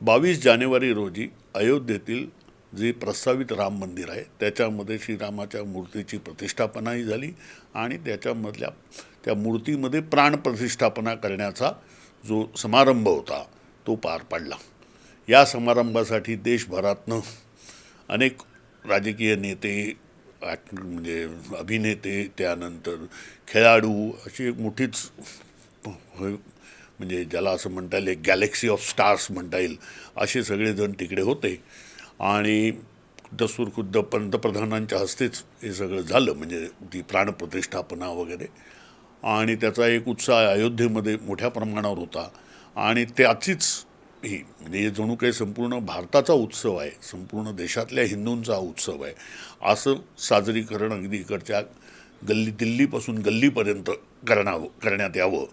बावीस जानेवारी रोजी अयोध्येतील जे प्रस्तावित राम मंदिर आहे त्याच्यामध्ये श्रीरामाच्या मूर्तीची प्रतिष्ठापनाही झाली आणि त्याच्यामधल्या त्या मूर्तीमध्ये प्राणप्रतिष्ठापना करण्याचा जो समारंभ होता तो पार पडला. या समारंभासाठी देशभरातनं अनेक राजकीय नेते म्हणजे अभिनेते त्यानंतर खेळाडू अशी मोठीच होय, म्हणजे ज्याला असं म्हणता येईल एक गॅलेक्सी ऑफ स्टार्स म्हणता येईल असे सगळेजण तिकडे होते. आणि दसूर खुद्द पंतप्रधानांच्या हस्तेच हे सगळं झालं म्हणजे ती प्राणप्रतिष्ठापना वगैरे. आणि त्याचा एक उत्साह अयोध्येमध्ये मोठ्या प्रमाणावर होता. आणि त्याचीच ही म्हणजे हे जणू काही संपूर्ण भारताचा उत्सव आहे संपूर्ण देशातल्या हिंदूंचा उत्सव आहे. असं साजरीकरण अगदी इकडच्या गल्ली दिल्लीपासून गल्लीपर्यंत करणावं करण्यात यावं.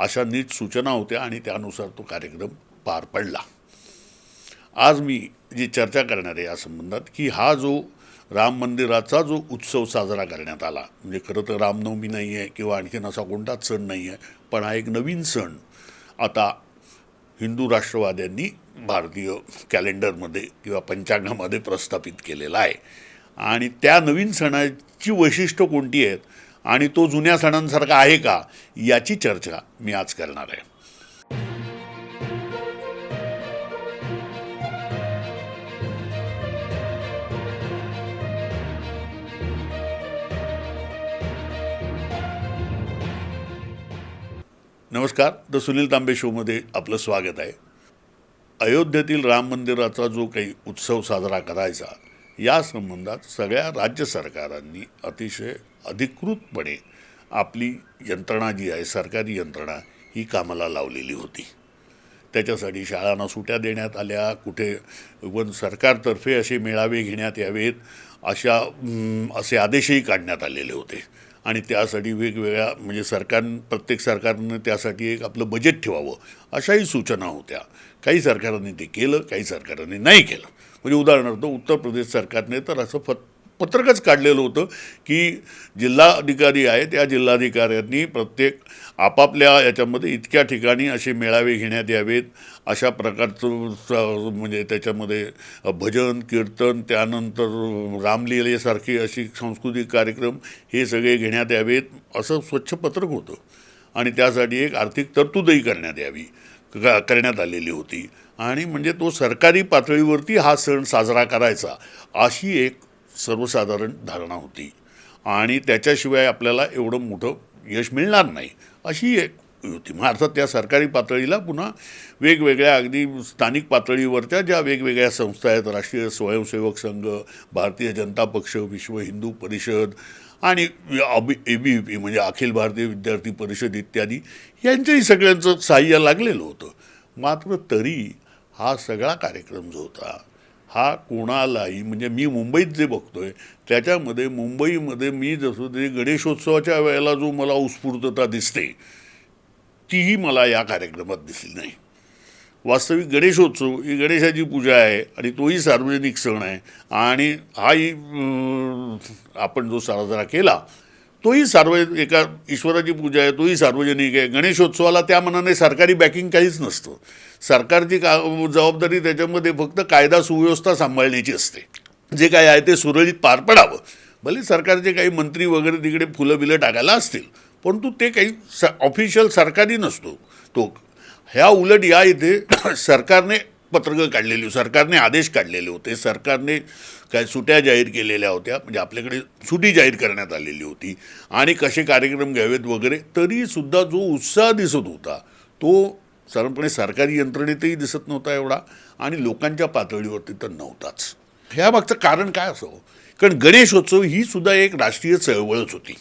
अशा नीट सूचना होत्या आणि त्यानुसार तो कार्यक्रम पार पडला. आज मी जी चर्चा करणार आहे या संबंधात की हा जो राम मंदिराचा जो उत्सव साजरा करण्यात आला म्हणजे खरं तर रामनवमी नाही आहे किंवा आणखीन असा कोणताच सण नाही आहे पण हा एक नवीन सण आता हिंदू राष्ट्रवाद्यांनी भारतीय कॅलेंडरमध्ये किंवा पंचांगामध्ये प्रस्थापित केलेला आहे. आणि त्या नवीन सणाची वैशिष्ट्य कोणती आहेत? आणि तो जुन्या सणांसारखा आहे का याची चर्चा मी आज करणार आहे. नमस्कार द सुनील तांबे शोमध्ये आपलं स्वागत आहे. अयोध्येतील राम मंदिराचा जो काही उत्सव साजरा करायचा या संबंधात सगळ्या राज्य सरकारांनी अतिशय अधिकृतपणे आपली यंत्रणा जी आहे सरकारी यंत्रणा ही कामाला लावलेली होती. त्याच्यासाठी शाळांना सुट्या देण्यात आल्या. कुठे वन सरकारतर्फे असे मेळावे घेण्यात यावेत. अशा असे आदेशही काढण्यात आलेले होते. आणि त्यासाठी वेगवेगळ्या म्हणजे सरकार प्रत्येक सरकारनं त्यासाठी एक आपलं बजेट ठेवावं अशाही सूचना होत्या. काही सरकारांनी ते केलं काही सरकारांनी नाही केलं. म्हणजे उदाहरणार्थ उत्तर प्रदेश सरकारने तर असं फत पत्रकच काढलेलं होतं की जिल्हाधिकारी आहेत या जिल्हाधिकाऱ्यांनी प्रत्येक आपापल्या याच्यामध्ये इतक्या ठिकाणी असे मेळावे घेण्यात यावेत अशा प्रकारचं म्हणजे त्याच्यामध्ये भजन कीर्तन त्यानंतर रामलीलेसारखे अशी सांस्कृतिक कार्यक्रम हे सगळे घेण्यात यावेत असं स्वच्छ पत्रक होतं. आणि त्यासाठी एक आर्थिक तरतूदही करण्यात यावी करण्यात आलेली होती. आणि म्हणजे तो सरकारी पातळीवरती हा सण साजरा करायचा अशी एक सर्वसाधारण धारणा होती. आणि त्याच्याशिवाय आपल्याला एवढं मोठं यश मिळणार नाही अशी एक होती. मग अर्थात त्या सरकारी पातळीला पुन्हा वेगवेगळ्या अगदी स्थानिक पातळीवरच्या ज्या वेगवेगळ्या संस्था आहेत राष्ट्रीय स्वयंसेवक संघ भारतीय जनता पक्ष विश्व हिंदू परिषद आणि अबी ए बी पी म्हणजे अखिल भारतीय विद्यार्थी परिषद इत्यादी यांचंही सगळ्यांचं सहाय्य लागलेलं होतं. मात्र तरी हा सगळा कार्यक्रम जो होता हा कोणालाही म्हणजे मी मुंबईत जे बघतोय त्याच्यामध्ये मुंबईमध्ये मी जसं ते गणेशोत्सवाच्या वेळेला जो मला उत्स्फूर्तता दिसते तीही मला या कार्यक्रमात दिसली नाही. वास्तविक गणेशोत्सव ही गणेशाची पूजा आहे आणि तोही सार्वजनिक सण आहे आणि हाही आपण जो साजरा केला तोही सार्वजनिक एका ईश्वराची पूजा आहे तोही सार्वजनिक आहे. गणेशोत्सवाला त्या मनाने सरकारी बॅकिंग काहीच नसतं. सरकारची का जबाबदारी त्याच्यामध्ये फक्त कायदा सुव्यवस्था सांभाळण्याची असते. जे काय आहे ते सुरळीत पार पडावं. भले सरकारचे काही मंत्री वगैरे तिकडे फुलं बिलं टाकायला असतील परंतु ते काही स ऑफिशियल सरकारी नसतो तो. ह्या उलट या इथे सरकारने पत्रकं काढलेली सरकारने आदेश काढलेले होते. सरकारने काय सुट्या जाहीर केलेल्या होत्या म्हणजे आपल्याकडे सुटी जाहीर करण्यात आलेली होती. आणि कसे कार्यक्रम घ्यावेत वगैरे तरीसुद्धा जो उत्साह दिसत होता तो साधारणपणे सरकारी यंत्रणेतही दिसत नव्हता एवढा आणि लोकांच्या पातळीवरती तर नव्हताच. ह्या मागचं कारण काय असावं? कारण गणेशोत्सव ही सुद्धा एक राष्ट्रीय चळवळच होती.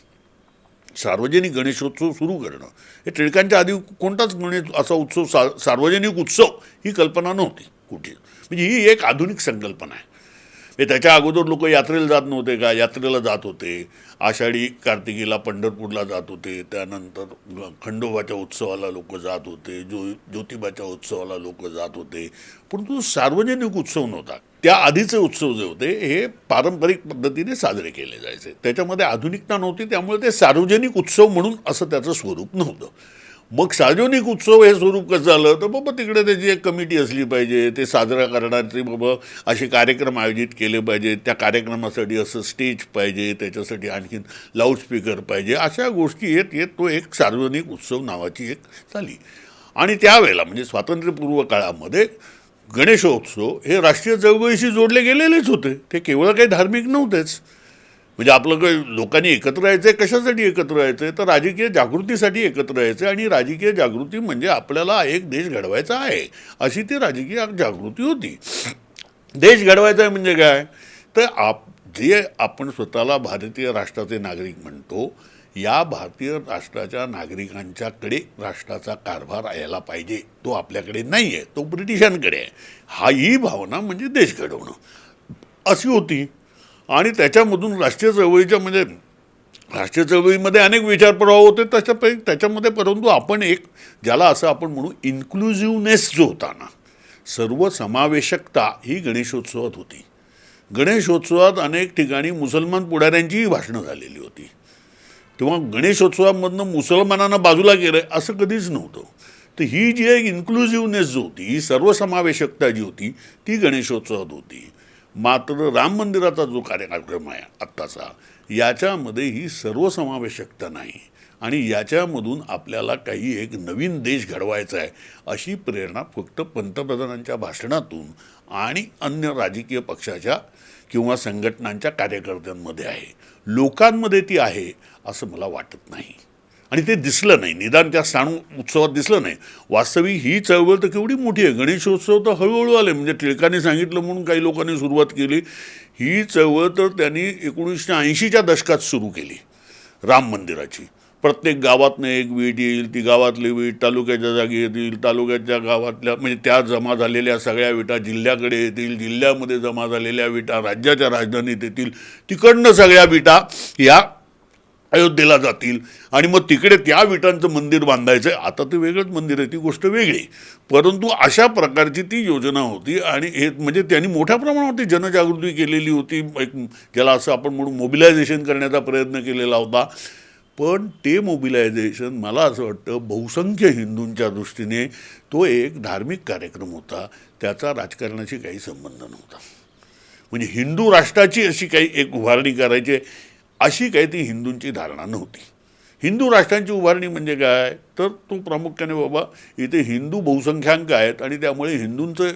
सार्वजनिक गणेशोत्सव सुरू करणं. हे टिळकांच्या आधी कोणताच गणेश असा उत्सव सा सार्वजनिक उत्सव ही कल्पना नव्हती कुठे. म्हणजे ही एक आधुनिक संकल्पना आहे. हे त्याच्या अगोदर लोक यात्रेला जात नव्हते का? यात्रेला जात होते. आषाढी कार्तिकीला पंढरपूरला जात होते. त्यानंतर खंडोबाच्या उत्सवाला लोक जात होते. जो ज्योतिबाच्या उत्सवाला लोक जात होते. परंतु सार्वजनिक उत्सव नव्हता. त्या आधीचे उत्सव जे होते हे पारंपरिक पद्धतीने साजरे केले जायचे. त्याच्यामध्ये आधुनिकता नव्हती त्यामुळे ते सार्वजनिक उत्सव म्हणून असं त्याचं स्वरूप नव्हतं. मग सार्वजनिक उत्सव हे स्वरूप कसं झालं? तर बाबा तिकडे त्याची एक कमिटी असली पाहिजे ते साजरा करण्याचे बाबा असे कार्यक्रम आयोजित केले पाहिजे त्या कार्यक्रमासाठी असं स्टेज पाहिजे त्याच्यासाठी आणखीन लाऊडस्पीकर पाहिजे अशा गोष्टी येत येत तो एक सार्वजनिक उत्सव नावाची एक झाली. आणि त्यावेळेला म्हणजे स्वातंत्र्यपूर्व काळामध्ये गणेशोत्सव हे राष्ट्रीय चळवळीशी जोडले गेलेलेच होते. ते केवळ काही धार्मिक नव्हतेच. म्हणजे आपलं काही लोकांनी एकत्र यायचं आहे कशासाठी एकत्र यायचं आहे तर राजकीय जागृतीसाठी एकत्र यायचं आहे आणि राजकीय जागृती म्हणजे आपल्याला एक देश घडवायचा आहे अशी ती राजकीय जागृती होती. देश घडवायचा आहे म्हणजे काय? तर आप जे आपण स्वतःला भारतीय राष्ट्राचे नागरिक म्हणतो या भारतीय राष्ट्राच्या नागरिकांच्याकडे राष्ट्राचा कारभार यायला पाहिजे. तो आपल्याकडे नाही आहे तो ब्रिटिशांकडे आहे. हा ही भावना म्हणजे देश घडवणं. अशी होती. आणि त्याच्यामधून राष्ट्रीय चळवळीच्या म्हणजे राष्ट्रीय चळवळीमध्ये अनेक विचारप्रवाह होते त्याच्यापैकी त्याच्यामध्ये परंतु आपण एक ज्याला असं आपण म्हणू इन्क्लुझिव्हनेस जो होता ना सर्व समावेशकता ही गणेशोत्सवात होती. गणेशोत्सवात अनेक ठिकाणी मुसलमान पुढाऱ्यांचीही भाषणं झालेली होती. तेव्हा गणेशोत्सवामधनं मुसलमानांना बाजूला गेलं असं कधीच नव्हतं. तर ही जी एक इन्क्लुझिव्हनेस जी होती ही सर्वसमावेशकता जी होती ती गणेशोत्सवात होती. मात्र राम मंदिराचा जो कार्यक्रम आहे आत्ताचा याच्यामध्ये ही सर्वसमावेशकता नाही. आणि याच्यामधून आपल्याला काही एक नवीन देश घडवायचा आहे अशी प्रेरणा फक्त पंतप्रधानांच्या भाषणातून आणि अन्य राजकीय पक्षाच्या किंवा संघटनांच्या कार्यकर्त्यांमध्ये आहे. लोकांमध्ये ती आहे असं मला वाटत नाही. आणि ते दिसलं नाही. निदान त्या सण उत्सवात दिसलं नाही. वास्तविक ही चळवळ तर केवढी मोठी आहे. गणेशोत्सव तर हळूहळू आले. म्हणजे टिळकांनी सांगितलं म्हणून काही लोकांनी सुरुवात केली. ही चळवळ तर त्यांनी एकोणीसशे ऐंशीच्या दशकात सुरू केली. राम मंदिराची. प्रत्येक गावातनं एक वीट येईल. ती गावातली वीट तालुक्याच्या जागी येतील. तालुक्याच्या गावातल्या म्हणजे त्या जमा झालेल्या सगळ्या विटा जिल्ह्याकडे येतील. जिल्ह्यामध्ये जमा झालेल्या विटा राज्याच्या राजधानीत येतील. तिकडनं सगळ्या विटा या अयोध्येला जातील. आणि मग तिकडे त्या विटांचं मंदिर बांधायचं आहे आता ते वेगळंच मंदिर आहे ती गोष्ट वेगळी. परंतु अशा प्रकारची ती योजना होती आणि हे म्हणजे त्यांनी मोठ्या प्रमाणावरती जनजागृती केलेली होती. एक ज्याला असं आपण म्हणून मोबिलायझेशन करण्याचा प्रयत्न केलेला होता. पण ते मोबिलायझेशन मला असं वाटतं बहुसंख्य हिंदूंच्या दृष्टीने तो एक धार्मिक कार्यक्रम होता. त्याचा राजकारणाशी काही संबंध नव्हता. म्हणजे हिंदू राष्ट्राची अशी काही एक उभारणी करायची अशी काही ती हिंदूंची धारणा नव्हती. हिंदू राष्ट्रांची उभारणी म्हणजे काय? तर तो प्रामुख्याने बाबा इथे हिंदू बहुसंख्याक आहेत आणि त्यामुळे हिंदूंचं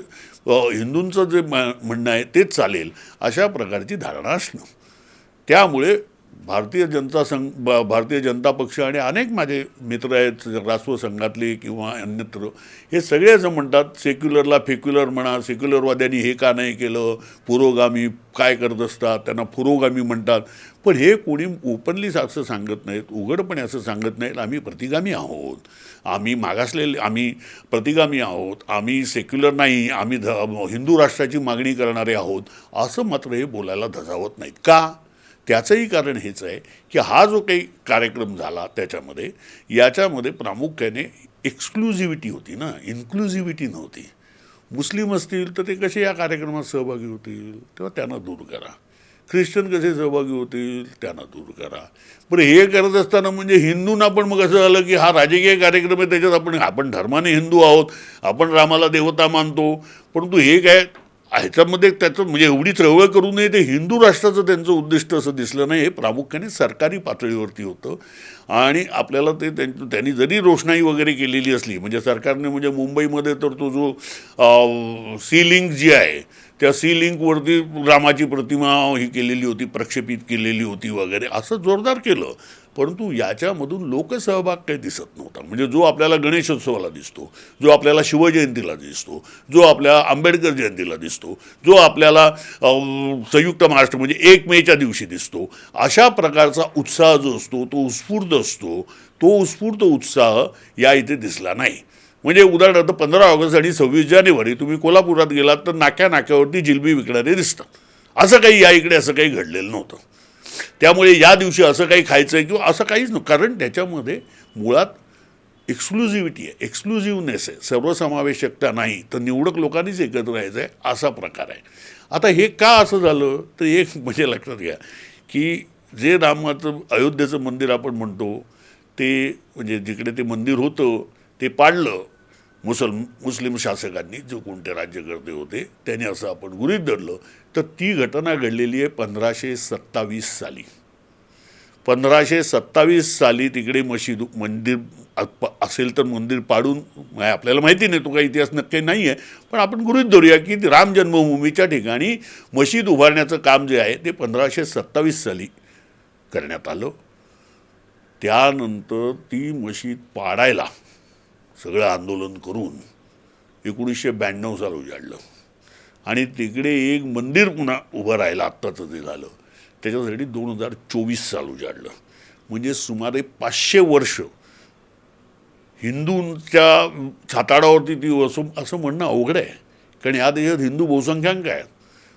हिंदूंचं जे म म्हणणं आहे तेच चालेल अशा प्रकारची धारणा असणं. त्यामुळे भारतीय जनता संघ भारतीय जनता पक्ष आणि अनेक माझे मित्र आहेत राष्ट्र संघातले किंवा अन्यत्र हे सगळे असं म्हणतात सेक्युलरला फेक्युलर म्हणा सेक्युलरवाद्यांनी हे का नाही केलं पुरोगामी काय करत असतात त्यांना पुरोगामी म्हणतात. पण हे कोणी ओपनली असं सांगत नाहीत उघडपणे असं सांगत नाहीत आम्ही प्रतिगामी आहोत. आम्ही मागासलेले आम्ही प्रतिगामी आहोत आम्ही सेक्युलर नाही आम्ही ध हिंदू राष्ट्राची मागणी करणारे आहोत असं मात्र हे बोलायला धजावत नाहीत. का? त्याचंही कारण हेच आहे की हा जो काही कार्यक्रम झाला त्याच्यामध्ये याच्यामध्ये प्रामुख्याने एक्सक्लुझिव्हिटी होती ना इन्क्लुझिव्हिटी नव्हती. मुस्लिम असतील तर ते कसे या कार्यक्रमात सहभागी होतील? तेव्हा त्यांना दूर करा. ख्रिश्चन कसे सहभागी होतील? त्यांना दूर करा. बरं हे करत असताना म्हणजे हिंदूंना पण मग असं झालं की हा राजकीय कार्यक्रम आहे त्याच्यात आपण आपण धर्माने हिंदू आहोत आपण रामाला देवता मानतो. परंतु हे काय ह्याच्यामध्ये त्याचं म्हणजे एवढी चळवळ करू नये ते हिंदू राष्ट्राचं त्यांचं उद्दिष्ट असं दिसलं नाही हे प्रामुख्याने सरकारी पातळीवरती होतं. आणि आपल्याला ते त्यांनी जरी रोषणाई वगैरे केलेली असली म्हणजे सरकारने म्हणजे मुंबईमध्ये तर तो जो सी लिंक जी आहे त्या सी लिंकवरती रामाची प्रतिमा ही केलेली होती प्रक्षेपित केलेली होती वगैरे असं जोरदार केलं. परंतु याच्यामधून लोकसहभाग काही दिसत नव्हता. म्हणजे जो आपल्याला गणेशोत्सवाला दिसतो जो आपल्याला शिवजयंतीला दिसतो जो आपल्या आंबेडकर जयंतीला दिसतो जो आपल्याला संयुक्त महाराष्ट्र म्हणजे एक मेच्या दिवशी दिसतो अशा प्रकारचा उत्साह जो असतो तो उत्स्फूर्त असतो तो उत्स्फूर्त उत्साह या इथे दिसला नाही. म्हणजे उदाहरणार्थ पंधरा ऑगस्ट आणि सव्वीस जानेवारी तुम्ही कोल्हापुरात गेलात तर नाक्या नाक्यावरती जिलबी विकणारे दिसतात. असं काही या इकडे असं काही घडलेलं नव्हतं. त्यामुळे या दिवशी असं काही खायचं आहे किंवा असं काहीच नाही. कारण त्याच्यामध्ये मुळात एक्सक्लुझिव्हिटी आहे. एक्सक्लुझिव्हनेस आहे. सर्वसमावेशकता नाही. तर निवडक लोकांनीच एकत्र राहायचं आहे असा प्रकार आहे. आता हे का असं झालं? तर एक म्हणजे लक्षात घ्या की जे रामाचं अयोध्येचं मंदिर आपण म्हणतो ते म्हणजे जिकडे ते मंदिर होतं ते पाडलं मुसल मुस्लिम शासकांनी जो कोणते राज्यकर्ते होते त्यांनी असं आपण गृहीत धरलं. तर ती घटना घडलेली आहे पंधराशे सत्तावीस साली. पंधराशे सत्तावीस साली तिकडे मशीद मंदिर असेल तर मंदिर पाडून आपल्याला माहिती नाही तो काही इतिहास नक्की नाही आहे पण आपण गृहीत धरूया की राम जन्मभूमीच्या ठिकाणी मशीद उभारण्याचं काम जे आहे ते पंधराशे सत्तावीस साली करण्यात आलं. त्यानंतर ती मशीद पाडायला सगळं आंदोलन करून एकोणीसशे ब्याण्णव साल उजाडलं. आणि तिकडे एक मंदिर पुन्हा उभं राहिलं आत्ताचं ते झालं त्याच्यासाठी दोन हजार चोवीस साल उजाडलं. म्हणजे सुमारे पाचशे वर्ष हिंदूंच्या छाताडावरती ती असं असं म्हणणं अवघड आहे. कारण या देशात हिंदू बहुसंख्याक आहेत.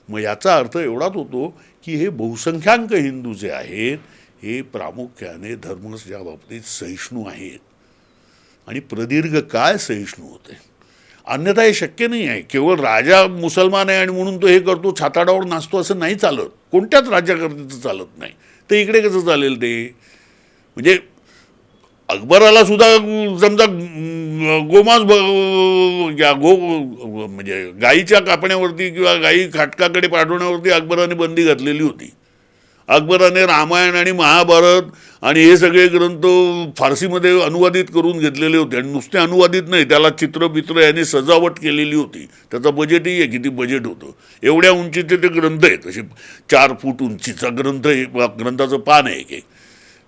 मग याचा अर्थ एवढाच होतो की हे बहुसंख्याक हिंदू जे आहेत हे प्रामुख्याने धर्मच्या बाबतीत सहिष्णू आहेत. आणि प्रदीर्घ काळ सहिष्णू होते. अन्यथा हे शक्य नाही आहे. केवळ राजा मुसलमान आहे आणि म्हणून तो हे करतो छाताडावर नाचतो असं नाही चालत. कोणत्याच राज्याकरतीचं चालत नाही. तर इकडे कसं चालेल ते? म्हणजे अकबराला सुद्धा समजा गोमांस गो म्हणजे गाईच्या कापण्यावरती किंवा गाई खाटकाकडे पाठवण्यावरती अकबराने बंदी घातलेली होती. अकबराने रामायण आणि महाभारत आणि हे सगळे ग्रंथ फारसीमध्ये अनुवादित करून घेतलेले होते. आणि नुसते अनुवादित नाही त्याला चित्रबित्र यांनी सजावट केलेली होती. त्याचं बजेटही आहे किती बजेट होतं. एवढ्या उंचीचे ते ग्रंथ आहेत. असे चार फूट उंचीचा ग्रंथ आहे ग्रंथाचं पान आहे की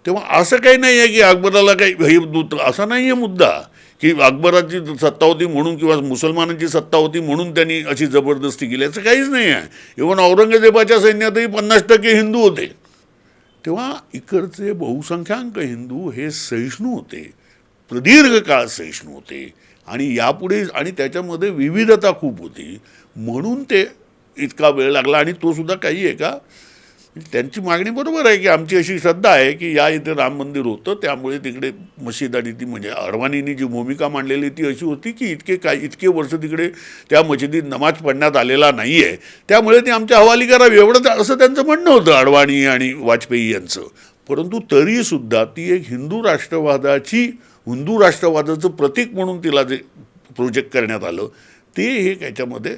तेव्हा असं काही नाही आहे की अकबराला काही हे असा नाही आहे मुद्दा. की अकबराची सत्ता होती म्हणून किंवा मुसलमानांची सत्ता होती म्हणून त्यांनी अशी जबरदस्ती केली. असं काहीच नाही आहे. इव्हन औरंगजेबाच्या सैन्यातही पन्नास टक्के हिंदू होते. तेव्हा इकडचे बहुसंख्याक हिंदू हे सहिष्णू होते. प्रदीर्घ काळ सहिष्णू होते. आणि यापुढे आणि त्याच्यामध्ये विविधता खूप होती. म्हणून ते इतका वेळ लागला. आणि तो सुद्धा काही आहे का त्यांची मागणी बरोबर आहे की आमची अशी श्रद्धा आहे की या इथे राम मंदिर होतं त्यामुळे तिकडे मशीद आणि ती म्हणजे अडवाणींनी जी भूमिका मांडलेली ती अशी होती की इतके काय इतके वर्ष तिकडे त्या मशिदीत नमाज पडण्यात आलेला नाही आहे त्यामुळे ती आमच्या हवाली करावी एवढं असं त्यांचं म्हणणं होतं अडवाणी आणि वाजपेयी यांचं. परंतु तरीसुद्धा ती एक हिंदू राष्ट्रवादाची हिंदू राष्ट्रवादाचं प्रतीक म्हणून तिला जे प्रोजेक्ट करण्यात आलं ते हे याच्यामध्ये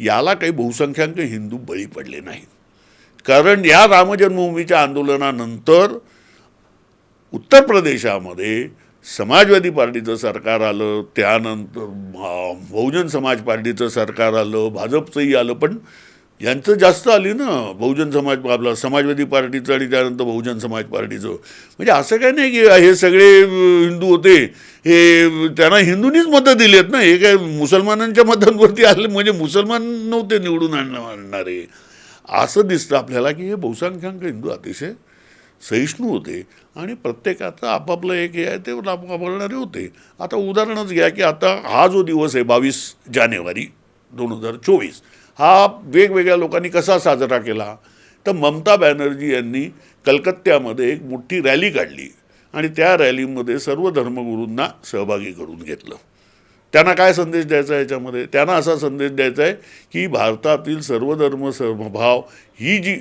याला काही बहुसंख्याक हिंदू बळी पडले नाहीत. कारण या रामजन्मभूमीच्या आंदोलनानंतर उत्तर प्रदेशामध्ये समाजवादी पार्टीचं सरकार आलं त्यानंतर बहुजन समाज पार्टीचं सरकार आलं भाजपचंही आलं पण यांचं जास्त आली ना बहुजन समाज आपला समाजवादी पार्टीचं आणि त्यानंतर बहुजन समाज पार्टीचं. म्हणजे असं काही नाही की हे सगळे हिंदू होते हे त्यांना हिंदूंनीच मतं दिली आहेत ना हे काय मुसलमानांच्या मतांवरती आले म्हणजे मुसलमान नव्हते निवडून आणणं आणणारे. असं दिसतं आपल्याला की हे बहुसंख्याक हिंदू अतिशय सहिष्णू होते आणि प्रत्येकाचं आपापलं एक हे आहे ते वापरणारे होते. आता उदाहरणच घ्या की आता हा जो दिवस आहे बावीस जानेवारी दोन हजार चोवीस हा वेगवेगळ्या लोकांनी कसा साजरा केला? तर ममता बॅनर्जी यांनी कलकत्त्यामध्ये एक मोठी रॅली काढली आणि त्या रॅलीमध्ये सर्व धर्मगुरूंना सहभागी करून घेतलं. त्यांना काय संदेश द्यायचा आहे याच्यामध्ये? त्यांना असा संदेश द्यायचा आहे की भारतातील सर्व धर्म समभाव ही जी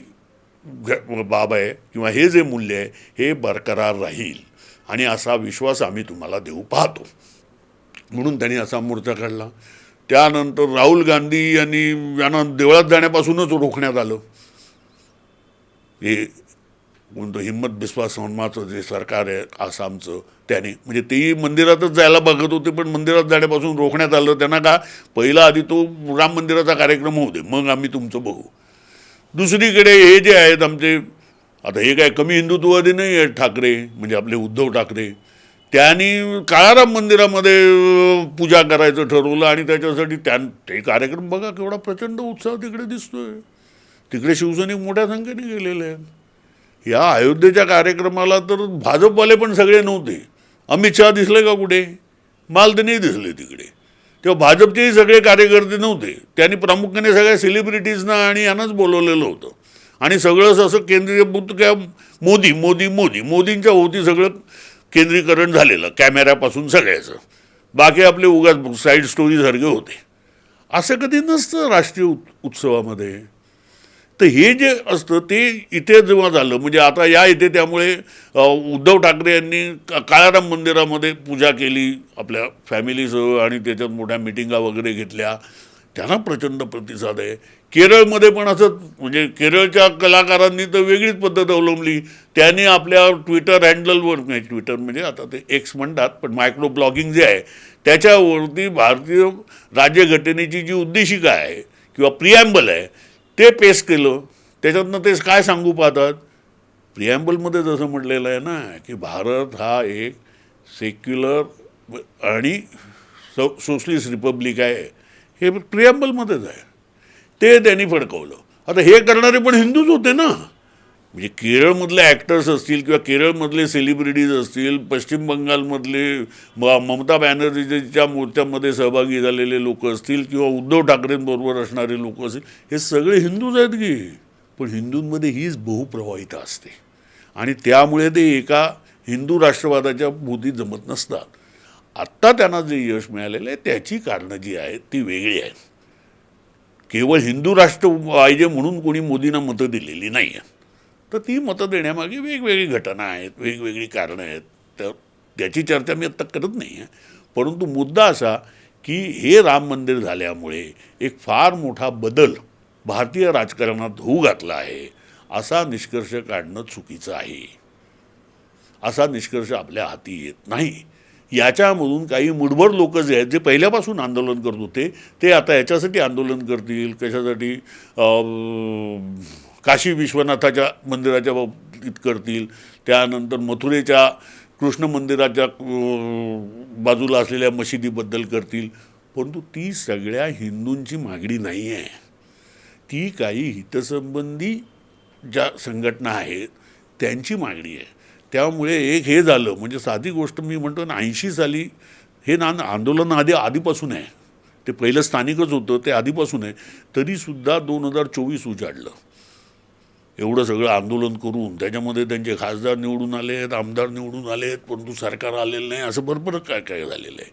घ- बाब आहे किंवा हे जे मूल्य आहे हे बरकरार राहील. आणि असा विश्वास आम्ही तुम्हाला देऊ पाहतो. म्हणून त्यांनी असा मोर्चा काढला. त्यानंतर राहुल गांधी यांनी यांना देवळात जाण्यापासूनच रोखण्यात आलं. हे कोणतं हिम्मत बिस्वा सन्माचं जे सरकार आहे आसामचं त्याने म्हणजे तेही मंदिरातच जायला बघत होते पण मंदिरात जाण्यापासून रोखण्यात आलं. त्यांना का पहिला आधी तो राम मंदिराचा कार्यक्रम होऊ दे मग आम्ही तुमचं बघू. दुसरीकडे हे जे आहेत आमचे आता हे काय कमी हिंदुत्ववादी नाही आहेत ठाकरे म्हणजे आपले उद्धव ठाकरे. त्यांनी काळाराम मंदिरामध्ये पूजा करायचं ठरवलं आणि त्याच्यासाठी त्या ते कार्यक्रम बघा केवढा प्रचंड उत्साह तिकडे दिसतोय. तिकडे शिवसैनिक मोठ्या संख्येने गेलेले आहेत. या अयोध्येच्या कार्यक्रमाला तर भाजपवाले पण सगळे नव्हते. अमित शहा दिसले का कुठे? माल दिसले तिकडे. तेव्हा भाजपचेही सगळे कार्यकर्ते नव्हते. त्यांनी प्रामुख्याने सगळ्या सेलिब्रिटीजना आणि यांनाच बोलवलेलं होतं. आणि सगळंच असं केंद्रीयभूत काय? मोदी मोदी मोदी. मोदींच्या होती सगळं केंद्रीकरण झालेलं कॅमेऱ्यापासून सगळ्याचं. बाकी आपले उगाच साईड स्टोरीसारखे होते. असं कधी नसतं राष्ट्रीय उत उत्सवामध्ये. तर हे जे असतं ते इथे जेव्हा झालं म्हणजे आता या इथे त्यामुळे उद्धव ठाकरे यांनी काळाराम मंदिरामध्ये पूजा केली आपल्या फॅमिलीसह आणि त्याच्यात मोठ्या मिटिंगा वगैरे घेतल्या. त्यांना प्रचंड प्रतिसाद आहे. केरळमध्ये पण असंच म्हणजे केरळच्या कलाकारांनी तर वेगळीच पद्धत अवलंबली. त्यांनी आपल्या ट्विटर हँडलवर नाही ट्विटर म्हणजे आता ते एक्स म्हणतात पण मायक्रो ब्लॉगिंग जे आहे त्याच्यावरती भारतीय राज्यघटनेची जी उद्देशिका आहे किंवा प्रिॲम्बल आहे ते पेश केलं त्याच्यातनं ते काय सांगू पाहतात? प्रिॲम्बलमध्ये जसं म्हटलेलं आहे ना की भारत हा एक सेक्युलर आणि सो सोशलिस्ट रिपब्लिक आहे. हे प्रिॲम्बलमध्येच आहे. ते त्यांनी फडकवलं. आता हे करणारे पण हिंदूच होते ना. म्हणजे केरळमधले ॲक्टर्स असतील किंवा केरळमधले सेलिब्रिटीज असतील पश्चिम बंगालमधले म ममता बॅनर्जीच्या मोर्चामध्ये सहभागी झालेले लोक असतील किंवा उद्धव ठाकरेंबरोबर असणारे लोक असतील हे सगळे हिंदूच आहेत की? पण हिंदूंमध्ये हीच बहुप्रवाहिता असते. आणि त्यामुळे ते एका हिंदू राष्ट्रवादाच्या भूती जमत नसतात. आत्ता त्यांना जे यश मिळालेलं आहे त्याची कारणं जी आहेत ती वेगळी आहेत. केवळ हिंदू राष्ट्र पाहिजे म्हणून कोणी मोदींना मतं दिलेली नाही आहे तर ती मतं देण्यामागे वेगवेगळी घटना आहेत वेगवेगळी कारणं आहेत. तर त्याची चर्चा मी आत्ता करत नाही आहे. परंतु मुद्दा असा की हे राम मंदिर झाल्यामुळे एक फार मोठा बदल भारतीय राजकारणात होऊ घातला आहे असा निष्कर्ष काढणं चुकीचं आहे. असा निष्कर्ष आपल्या हाती येत नाही. याच्यामधून काही मुठभर लोक जे आहेत जे पहिल्यापासून आंदोलन करत होते ते आता याच्यासाठी आंदोलन करतील कशासाठी? काशी विश्वनाथाच्या मंदिराच्या बाबतीत करतील. त्यानंतर मथुरेच्या कृष्ण मंदिराच्या बाजूला असलेल्या मशिदीबद्दल करतील. परंतु ती सगळ्या हिंदूंची मागणी नाही आहे ती काही हितसंबंधी ज्या संघटना आहेत त्यांची मागणी आहे. त्यामुळे एक हे झालं म्हणजे साधी गोष्ट मी म्हणतो ना ऐंशी साली हे ना आंदोलन आधी आधीपासून आहे. ते पहिलं स्थानिकच होतं ते आधीपासून आहे. तरीसुद्धा दोन हजार चोवीस उजाडलं. एवढं सगळं आंदोलन करून त्याच्यामध्ये त्यांचे खासदार निवडून आले आहेत आमदार निवडून आले आहेत परंतु सरकार आलेलं नाही असं भरपूर काय काय झालेलं आहे.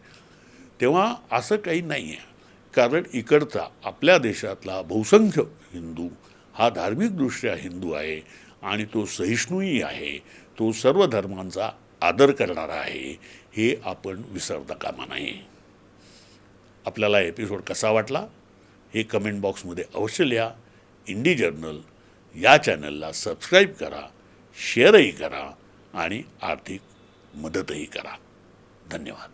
तेव्हा असं काही नाही आहे कारण इकडचा आपल्या देशातला बहुसंख्य हिंदू हा धार्मिकदृष्ट्या हिंदू आहे आणि तो सहिष्णूही आहे तो सर्व धर्मांचा आदर करणारा आहे हे आपण विसरता कामा नये. आपल्याला एपिसोड कसा वाटला हे कमेंट बॉक्समध्ये अवश्य लिहा. इंडी जर्नल या चॅनलला सबस्क्राईब करा शेअरही करा आणि आर्थिक मदतही करा. धन्यवाद.